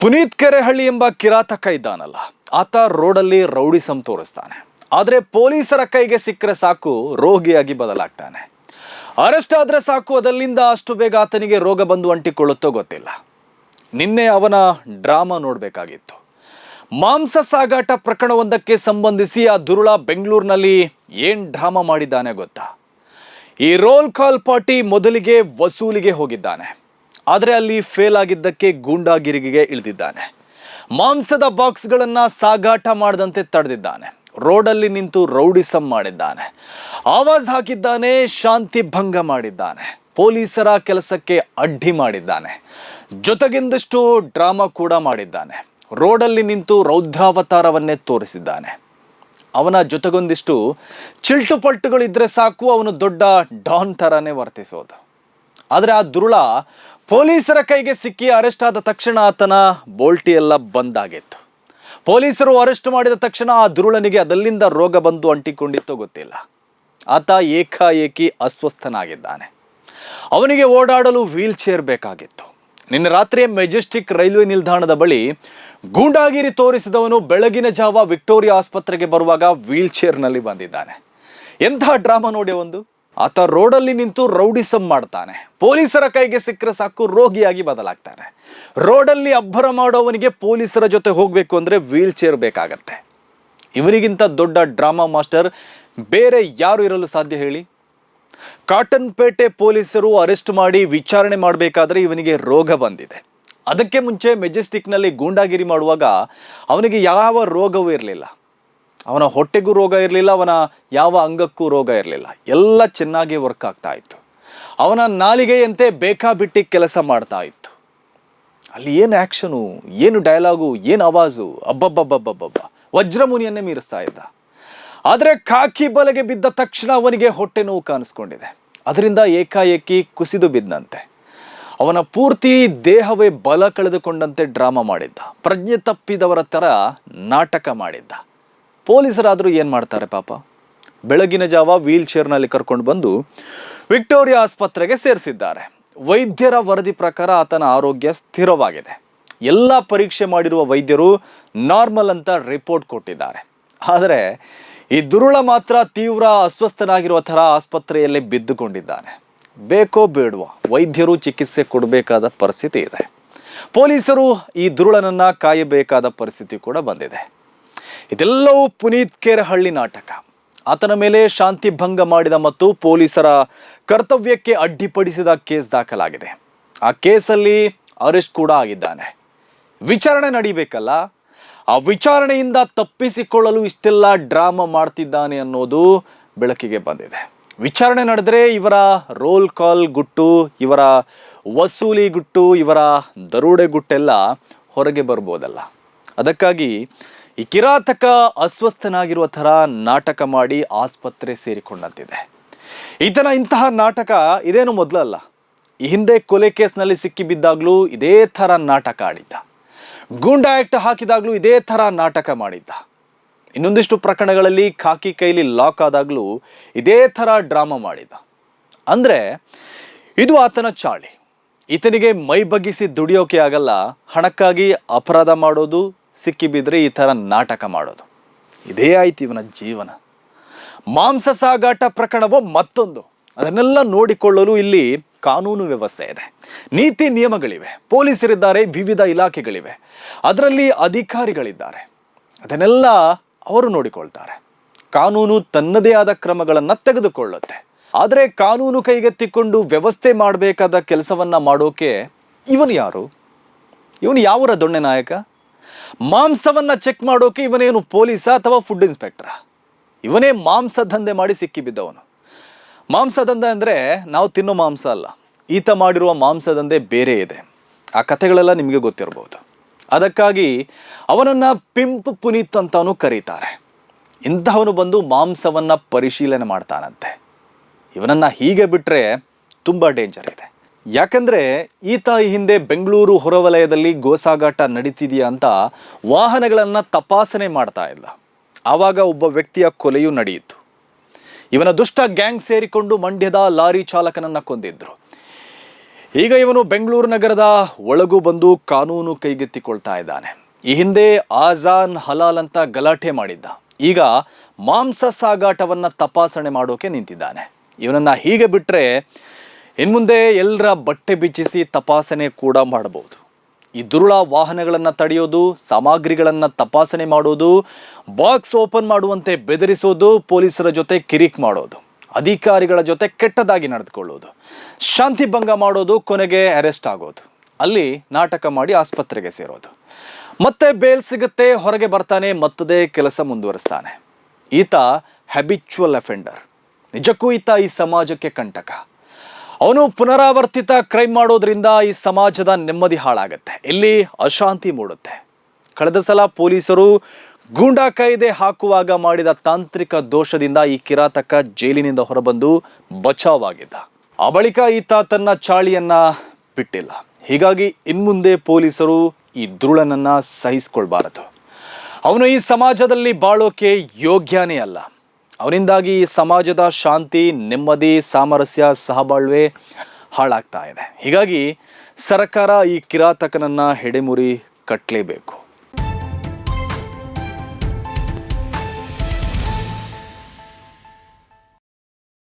ಪುನೀತ್ ಕೆರೆಹಳ್ಳಿ ಎಂಬ ಕಿರಾತಕ ಇದ್ದಾನಲ್ಲ. ಆತ ರೋಡಲ್ಲಿ ರೌಡಿಸಂ ತೋರಿಸ್ತಾನೆ. ಆದರೆ ಪೊಲೀಸರ ಕೈಗೆ ಸಿಕ್ಕರೆ ಸಾಕು, ರೋಗಿಯಾಗಿ ಬದಲಾಗ್ತಾನೆ. ಅರೆಸ್ಟ್ ಆದ್ರೆ ಸಾಕು, ಅದಲ್ಲಿಂದ ಅಷ್ಟು ಬೇಗ ಆತನಿಗೆ ರೋಗ ಬಂದು ಅಂಟಿಕೊಳ್ಳುತ್ತೋ ಗೊತ್ತಿಲ್ಲ. ನಿನ್ನೆ ಅವನ ಡ್ರಾಮಾ ನೋಡಬೇಕಾಗಿತ್ತು. ಮಾಂಸ ಸಾಗಾಟ ಪ್ರಕರಣವೊಂದಕ್ಕೆ ಸಂಬಂಧಿಸಿ ಆ ದುರುಳ ಬೆಂಗಳೂರಿನಲ್ಲಿ ಏನ್ ಡ್ರಾಮಾ ಮಾಡಿದ್ದಾನೆ ಗೊತ್ತಾ? ಈ ರೋಲ್ ಕಾಲ್ ಪಾರ್ಟಿ ಮೊದಲಿಗೆ ವಸೂಲಿಗೆ ಹೋಗಿದ್ದಾನೆ. ಆದರೆ ಅಲ್ಲಿ ಫೇಲ್ ಆಗಿದ್ದಕ್ಕೆ ಗೂಂಡಾಗಿರಿಗೆ ಇಳಿದಿದ್ದಾನೆ. ಮಾಂಸದ ಬಾಕ್ಸ್ಗಳನ್ನು ಸಾಗಾಟ ಮಾಡದಂತೆ ತಡೆದಿದ್ದಾನೆ. ರೋಡಲ್ಲಿ ನಿಂತು ರೌಡಿಸಂ ಮಾಡಿದ್ದಾನೆ. ಆವಾಜ್ ಹಾಕಿದ್ದಾನೆ, ಶಾಂತಿ ಭಂಗ ಮಾಡಿದ್ದಾನೆ. ಪೊಲೀಸರ ಕೆಲಸಕ್ಕೆ ಅಡ್ಡಿ ಮಾಡಿದ್ದಾನೆ. ಜೊತೆಗಿಂದಷ್ಟು ಡ್ರಾಮಾ ಕೂಡ ಮಾಡಿದ್ದಾನೆ. ರೋಡಲ್ಲಿ ನಿಂತು ರೌದ್ರಾವತಾರವನ್ನೇ ತೋರಿಸಿದ್ದಾನೆ. ಅವನ ಜೊತೆಗೊಂದಿಷ್ಟು ಚಿಲ್ಟು ಪಲ್ಟುಗಳಿದ್ರೆ ಸಾಕು, ಅವನು ದೊಡ್ಡ ಡಾನ್ ಥರನೇ ವರ್ತಿಸೋದು. ಆದರೆ ಆ ದುರುಳ ಪೊಲೀಸರ ಕೈಗೆ ಸಿಕ್ಕಿ ಅರೆಸ್ಟ್ ಆದ ತಕ್ಷಣ ಆತನ ಬೋಲ್ಟಿ ಎಲ್ಲ ಬಂದಾಗಿತ್ತು ಪೊಲೀಸರು ಅರೆಸ್ಟ್ ಮಾಡಿದ ತಕ್ಷಣ ಆ ದುರುಳನಿಗೆ ಅದಲ್ಲಿಂದ ರೋಗ ಬಂದು ಅಂಟಿಕೊಂಡಿತ್ತು ಗೊತ್ತಿಲ್ಲ. ಆತ ಏಕಾಏಕಿ ಅಸ್ವಸ್ಥನಾಗಿದ್ದಾನೆ. ಅವನಿಗೆ ಓಡಾಡಲು ವೀಲ್ ಚೇರ್ ಬೇಕಾಗಿತ್ತು. ನಿನ್ನೆ ರಾತ್ರಿ ಮೆಜೆಸ್ಟಿಕ್ ರೈಲ್ವೆ ನಿಲ್ದಾಣದ ಬಳಿ ಗೂಂಡಾಗಿರಿ ತೋರಿಸಿದವನು ಬೆಳಗಿನ ಜಾವ ವಿಕ್ಟೋರಿಯಾ ಆಸ್ಪತ್ರೆಗೆ ಬರುವಾಗ ವೀಲ್ ಚೇರ್ನಲ್ಲಿ ಬಂದಿದ್ದಾನೆ. ಎಂಥ ಡ್ರಾಮಾ ನೋಡಿ ಒಂದು? ಆತ ರೋಡಲ್ಲಿ ನಿಂತು ರೌಡಿಸಂ ಮಾಡ್ತಾನೆ. ಪೊಲೀಸರ ಕೈಗೆ ಸಿಕ್ಕರೆ ಸಾಕು, ರೋಗಿಯಾಗಿ ಬದಲಾಗ್ತಾನೆ. ರೋಡಲ್ಲಿ ಅಬ್ಬರ ಮಾಡೋವನಿಗೆ ಪೊಲೀಸರ ಜೊತೆ ಹೋಗಬೇಕು ಅಂದರೆ ವೀಲ್ ಚೇರ್ ಬೇಕಾಗತ್ತೆ. ಇವನಿಗಿಂತ ದೊಡ್ಡ ಡ್ರಾಮಾ ಮಾಸ್ಟರ್ ಬೇರೆ ಯಾರು ಇರಲು ಸಾಧ್ಯ ಹೇಳಿ? ಕಾಟನ್ ಪೇಟೆ ಪೊಲೀಸರು ಅರೆಸ್ಟ್ ಮಾಡಿ ವಿಚಾರಣೆ ಮಾಡಬೇಕಾದ್ರೆ ಇವನಿಗೆ ರೋಗ ಬಂದಿದೆ. ಅದಕ್ಕೆ ಮುಂಚೆ ಮೆಜೆಸ್ಟಿಕ್ನಲ್ಲಿ ಗೂಂಡಾಗಿರಿ ಮಾಡುವಾಗ ಅವನಿಗೆ ಯಾವ ರೋಗವೂ ಇರಲಿಲ್ಲ. ಅವನ ಹೊಟ್ಟೆಗೂ ರೋಗ ಇರಲಿಲ್ಲ, ಅವನ ಯಾವ ಅಂಗಕ್ಕೂ ರೋಗ ಇರಲಿಲ್ಲ. ಎಲ್ಲ ಚೆನ್ನಾಗಿ ವರ್ಕ್ ಆಗ್ತಾ ಇತ್ತು. ಅವನ ನಾಲಿಗೆಯಂತೆ ಬೇಕಾಬಿಟ್ಟಿ ಕೆಲಸ ಮಾಡ್ತಾ ಇತ್ತು. ಅಲ್ಲಿ ಏನು ಆ್ಯಕ್ಷನು ಏನು ಡೈಲಾಗು ಏನು ಅವಾಜು ಅಬ್ಬಬ್ಬಬ್ಬಬ್ಬಬ್ಬ. ವಜ್ರಮುನಿಯನ್ನೇ ಮೀರಿಸ್ತಾ ಇದ್ದ. ಆದರೆ ಕಾಕಿ ಬಲೆಗೆ ಬಿದ್ದ ತಕ್ಷಣ ಅವನಿಗೆ ಹೊಟ್ಟೆ ನೋವು ಕಾಣಿಸ್ಕೊಂಡಿದೆ. ಅದರಿಂದ ಏಕಾಏಕಿ ಕುಸಿದು ಬಿದ್ದಂತೆ ಅವನ ಪೂರ್ತಿ ದೇಹವೇ ಬಲ ಕಳೆದುಕೊಂಡಂತೆ ಡ್ರಾಮಾ ಮಾಡಿದ್ದ. ಪ್ರಜ್ಞೆ ತಪ್ಪಿದವರ ಥರ ನಾಟಕ ಮಾಡಿದ್ದ. ಪೊಲೀಸರಾದರೂ ಏನು ಮಾಡ್ತಾರೆ ಪಾಪ? ಬೆಳಗಿನ ಜಾವ ವೀಲ್ ಚೇರ್ನಲ್ಲಿ ಕರ್ಕೊಂಡು ಬಂದು ವಿಕ್ಟೋರಿಯಾ ಆಸ್ಪತ್ರೆಗೆ ಸೇರಿಸಿದ್ದಾರೆ. ವೈದ್ಯರ ವರದಿ ಪ್ರಕಾರ ಆತನ ಆರೋಗ್ಯ ಸ್ಥಿರವಾಗಿದೆ. ಎಲ್ಲ ಪರೀಕ್ಷೆ ಮಾಡಿರುವ ವೈದ್ಯರು ನಾರ್ಮಲ್ ಅಂತ ರಿಪೋರ್ಟ್ ಕೊಟ್ಟಿದ್ದಾರೆ. ಆದರೆ ಈ ದುರುಳ ಮಾತ್ರ ತೀವ್ರ ಅಸ್ವಸ್ಥನಾಗಿರುವ ಥರ ಆಸ್ಪತ್ರೆಯಲ್ಲಿ ಬಿದ್ದುಕೊಂಡಿದ್ದಾನೆ. ಬೇಕೋ ಬೇಡವೋ, ವೈದ್ಯರು ಚಿಕಿತ್ಸೆ ಕೊಡಬೇಕಾದ ಪರಿಸ್ಥಿತಿ ಇದೆ. ಪೊಲೀಸರು ಈ ದುರುಳನನ್ನು ಕಾಯಬೇಕಾದ ಪರಿಸ್ಥಿತಿ ಕೂಡ ಬಂದಿದೆ. ಇದೆಲ್ಲವೂ ಪುನೀತ್ ಕೇರಹಳ್ಳಿ ನಾಟಕ. ಆತನ ಮೇಲೆ ಶಾಂತಿ ಭಂಗ ಮಾಡಿದ ಮತ್ತು ಪೊಲೀಸರ ಕರ್ತವ್ಯಕ್ಕೆ ಅಡ್ಡಿಪಡಿಸಿದ ಕೇಸ್ ದಾಖಲಾಗಿದೆ. ಆ ಕೇಸಲ್ಲಿ ಅರೆಸ್ಟ್ ಕೂಡ ಆಗಿದ್ದಾನೆ. ವಿಚಾರಣೆ ನಡೀಬೇಕಲ್ಲ? ಆ ವಿಚಾರಣೆಯಿಂದ ತಪ್ಪಿಸಿಕೊಳ್ಳಲು ಇಷ್ಟೆಲ್ಲ ಡ್ರಾಮಾ ಮಾಡ್ತಿದ್ದಾನೆ ಅನ್ನೋದು ಬೆಳಕಿಗೆ ಬಂದಿದೆ. ವಿಚಾರಣೆ ನಡೆದರೆ ಇವರ ರೋಲ್ ಕಾಲ್ ಗುಟ್ಟು, ಇವರ ವಸೂಲಿ ಗುಟ್ಟು, ಇವರ ದರೋಡೆ ಗುಟ್ಟೆಲ್ಲ ಹೊರಗೆ ಬರ್ಬೋದಲ್ಲ. ಅದಕ್ಕಾಗಿ ಈ ಕಿರಾತಕ ಅಸ್ವಸ್ಥನಾಗಿರುವ ಥರ ನಾಟಕ ಮಾಡಿ ಆಸ್ಪತ್ರೆ ಸೇರಿಕೊಂಡಂತಿದೆ. ಈತನ ಇಂತಹ ನಾಟಕ ಇದೇನು ಮೊದಲಲ್ಲ. ಈ ಹಿಂದೆ ಕೊಲೆ ಕೇಸ್ನಲ್ಲಿ ಸಿಕ್ಕಿಬಿದ್ದಾಗಲೂ ಇದೇ ಥರ ನಾಟಕ ಆಡಿದ್ದ. ಗೂಂಡಾ ಆ್ಯಕ್ಟ್ ಹಾಕಿದಾಗಲೂ ಇದೇ ಥರ ನಾಟಕ ಮಾಡಿದ್ದ. ಇನ್ನೊಂದಿಷ್ಟು ಪ್ರಕರಣಗಳಲ್ಲಿ ಖಾಕಿ ಕೈಲಿ ಲಾಕ್ ಆದಾಗಲೂ ಇದೇ ಥರ ಡ್ರಾಮಾ ಮಾಡಿದ್ದ. ಅಂದರೆ, ಇದು ಆತನ ಚಾಳಿ. ಈತನಿಗೆ ಮೈ ಬಗ್ಗಿಸಿ ದುಡಿಯೋಕೆ ಆಗಲ್ಲ, ಹಣಕ್ಕಾಗಿ ಅಪರಾಧ ಮಾಡೋದು ಸಿಕ್ಕಿಬಿದ್ರೆ ಈ ಥರ ನಾಟಕ ಮಾಡೋದು. ಇದೇ ಆಯ್ತು ಇವನ ಜೀವನ. ಮಾಂಸ ಸಾಗಾಟ ಪ್ರಕರಣವೋ ಮತ್ತೊಂದು. ಅದನ್ನೆಲ್ಲ ನೋಡಿಕೊಳ್ಳಲು ಇಲ್ಲಿ ಕಾನೂನು ವ್ಯವಸ್ಥೆ ಇದೆ. ನೀತಿ ನಿಯಮಗಳಿವೆ. ಪೊಲೀಸರಿದ್ದಾರೆ, ವಿವಿಧ ಇಲಾಖೆಗಳಿವೆ. ಅದರಲ್ಲಿ ಅಧಿಕಾರಿಗಳಿದ್ದಾರೆ. ಅದನ್ನೆಲ್ಲ ಅವರು ನೋಡಿಕೊಳ್ತಾರೆ. ಕಾನೂನು ತನ್ನದೇ ಆದ ಕ್ರಮಗಳನ್ನು ತೆಗೆದುಕೊಳ್ಳುತ್ತೆ. ಆದರೆ ಕಾನೂನು ಕೈಗೆತ್ತಿಕೊಂಡು ವ್ಯವಸ್ಥೆ ಮಾಡಬೇಕಾದ ಕೆಲಸವನ್ನು ಮಾಡೋಕೆ ಇವನು ಯಾರು? ಇವನು ಯಾವರ ದೊಣ್ಣೆ ನಾಯಕ? ಮಾಂಸವನ್ನ ಚೆಕ್ ಮಾಡೋಕೆ ಇವನೇನು ಪೊಲೀಸ ಅಥವಾ ಫುಡ್ ಇನ್ಸ್ಪೆಕ್ಟ್ರಾ? ಇವನೇ ಮಾಂಸ ದಂಧೆ ಮಾಡಿ ಸಿಕ್ಕಿಬಿದ್ದವನು ಮಾಂಸ ದಂಧೆ ಅಂದರೆ ನಾವು ತಿನ್ನೋ ಮಾಂಸ ಅಲ್ಲ. ಈತ ಮಾಡಿರುವ ಮಾಂಸ ದಂಧೆ ಬೇರೆ ಇದೆ. ಆ ಕಥೆಗಳೆಲ್ಲ ನಿಮಗೆ ಗೊತ್ತಿರಬಹುದು. ಅದಕ್ಕಾಗಿ ಅವನನ್ನು ಪಿಂಪ್ ಪುನೀತ್ ಅಂತಾನು ಕರೀತಾರೆ. ಇಂತಹವನು ಬಂದು ಮಾಂಸವನ್ನು ಪರಿಶೀಲನೆ ಮಾಡ್ತಾನಂತೆ. ಇವನನ್ನ ಹೀಗೆ ಬಿಟ್ಟರೆ ತುಂಬ ಡೇಂಜರ್ ಇದೆ. ಯಾಕಂದ್ರೆ ಈತ ಹಿಂದೆ ಬೆಂಗಳೂರು ಹೊರವಲಯದಲ್ಲಿ ಗೋಸಾಗಾಟ ನಡೀತಿದೆಯಾ ಅಂತ ವಾಹನಗಳನ್ನು ತಪಾಸಣೆ ಮಾಡ್ತಾ ಇಲ್ಲ. ಆವಾಗ ಒಬ್ಬ ವ್ಯಕ್ತಿಯ ಕೊಲೆಯೂ ನಡೆಯಿತು. ಇವನ ದುಷ್ಟ ಗ್ಯಾಂಗ್ ಸೇರಿಕೊಂಡು ಮಂಡ್ಯದ ಲಾರಿ ಚಾಲಕನನ್ನ ಕೊಂದಿದ್ರು. ಈಗ ಇವನು ಬೆಂಗಳೂರು ನಗರದ ಒಳಗೂ ಬಂದು ಕಾನೂನು ಕೈಗೆತ್ತಿಕೊಳ್ತಾ ಇದ್ದಾನೆ. ಈ ಹಿಂದೆ ಆಜಾನ್ ಹಲಾಲ್ ಅಂತ ಗಲಾಟೆ ಮಾಡಿದ್ದ. ಈಗ ಮಾಂಸ ಸಾಗಾಟವನ್ನ ತಪಾಸಣೆ ಮಾಡೋಕೆ ನಿಂತಿದ್ದಾನೆ. ಇವನನ್ನ ಹೀಗೆ ಬಿಟ್ರೆ ಇನ್ಮುಂದೆ ಎಲ್ಲರ ಬಟ್ಟೆ ಬಿಚ್ಚಿಸಿ ತಪಾಸಣೆ ಕೂಡ ಮಾಡಬಹುದು. ಈ ದುರುಳ ವಾಹನಗಳನ್ನು ತಡೆಯೋದು, ಸಾಮಗ್ರಿಗಳನ್ನು ತಪಾಸಣೆ ಮಾಡೋದು, ಬಾಕ್ಸ್ ಓಪನ್ ಮಾಡುವಂತೆ ಬೆದರಿಸೋದು, ಪೊಲೀಸರ ಜೊತೆ ಕಿರಿಕ್ ಮಾಡೋದು, ಅಧಿಕಾರಿಗಳ ಜೊತೆ ಕೆಟ್ಟದಾಗಿ ನಡೆದುಕೊಳ್ಳೋದು, ಶಾಂತಿ ಭಂಗ ಮಾಡೋದು, ಕೊನೆಗೆ ಅರೆಸ್ಟ್ ಆಗೋದು, ಅಲ್ಲಿ ನಾಟಕ ಮಾಡಿ ಆಸ್ಪತ್ರೆಗೆ ಸೇರೋದು. ಮತ್ತೆ ಬೇಲ್ ಸಿಗುತ್ತೆ, ಹೊರಗೆ ಬರ್ತಾನೆ, ಮತ್ತದೇ ಕೆಲಸ ಮುಂದುವರಿಸ್ತಾನೆ. ಈತ ಹ್ಯಾಬಿಚುವಲ್ ಅಫೆಂಡರ್ ನಿಜಕ್ಕೂ ಈತ ಈ ಸಮಾಜಕ್ಕೆ ಕಂಟಕ. ಅವನು ಪುನರಾವರ್ತಿತ ಕ್ರೈಮ್ ಮಾಡೋದ್ರಿಂದ ಈ ಸಮಾಜದ ನೆಮ್ಮದಿ ಹಾಳಾಗುತ್ತೆ. ಇಲ್ಲಿ ಅಶಾಂತಿ ಮೂಡುತ್ತೆ. ಕಳೆದ ಸಲ ಪೊಲೀಸರು ಗೂಂಡಾ ಕಾಯ್ದೆ ಹಾಕುವಾಗ ಮಾಡಿದ ತಾಂತ್ರಿಕ ದೋಷದಿಂದ ಈ ಕಿರಾತಕ ಜೈಲಿನಿಂದ ಹೊರಬಂದು ಬಚಾವಾಗಿದ್ದ ಆ ಬಳಿಕ ಈತ ತನ್ನ ಚಾಳಿಯನ್ನ ಬಿಟ್ಟಿಲ್ಲ. ಹೀಗಾಗಿ ಇನ್ಮುಂದೆ ಪೊಲೀಸರು ಈ ದುರುಳನನ್ನ ಸಹಿಸ್ಕೊಳ್ಬಾರದು. ಅವನು ಈ ಸಮಾಜದಲ್ಲಿ ಬಾಳೋಕೆ ಯೋಗ್ಯನೇ ಅಲ್ಲ. ಅವನಿಂದಾಗಿ ಈ ಸಮಾಜದ ಶಾಂತಿ, ನೆಮ್ಮದಿ, ಸಾಮರಸ್ಯ, ಸಹಬಾಳ್ವೆ ಹಾಳಾಗ್ತಾ ಇದೆ. ಹೀಗಾಗಿ ಸರ್ಕಾರ ಈ ಕಿರಾತಕನನ್ನು ಹೆಡೆಮುರಿ ಕಟ್ಟಲೇಬೇಕು